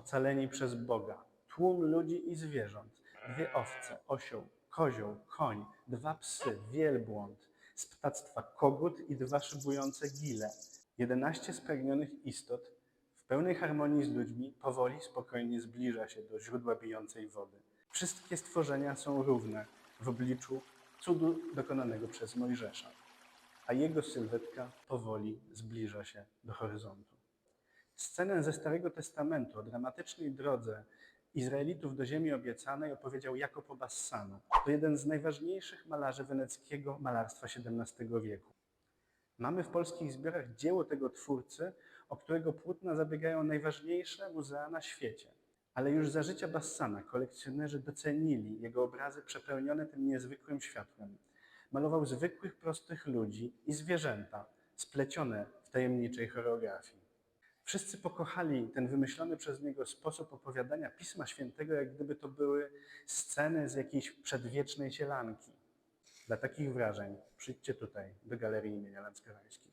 ocaleni przez Boga, tłum ludzi i zwierząt, dwie owce, osioł, kozioł, koń, dwa psy, wielbłąd, z ptactwa kogut i dwa szybujące gile, jedenaście spragnionych istot w pełnej harmonii z ludźmi powoli, spokojnie zbliża się do źródła bijącej wody. Wszystkie stworzenia są równe w obliczu cudu dokonanego przez Mojżesza, a jego sylwetka powoli zbliża się do horyzontu. Scenę ze Starego Testamentu o dramatycznej drodze Izraelitów do ziemi obiecanej opowiedział Jacopo Bassano. To jeden z najważniejszych malarzy weneckiego malarstwa XVII wieku. Mamy w polskich zbiorach dzieło tego twórcy, o którego płótna zabiegają najważniejsze muzea na świecie. Ale już za życia Bassana kolekcjonerzy docenili jego obrazy przepełnione tym niezwykłym światłem. Malował zwykłych, prostych ludzi i zwierzęta, splecione w tajemniczej choreografii. Wszyscy pokochali ten wymyślony przez niego sposób opowiadania Pisma Świętego, jak gdyby to były sceny z jakiejś przedwiecznej sielanki. Dla takich wrażeń przyjdźcie tutaj, do Galerii imienia Lanskarańskich.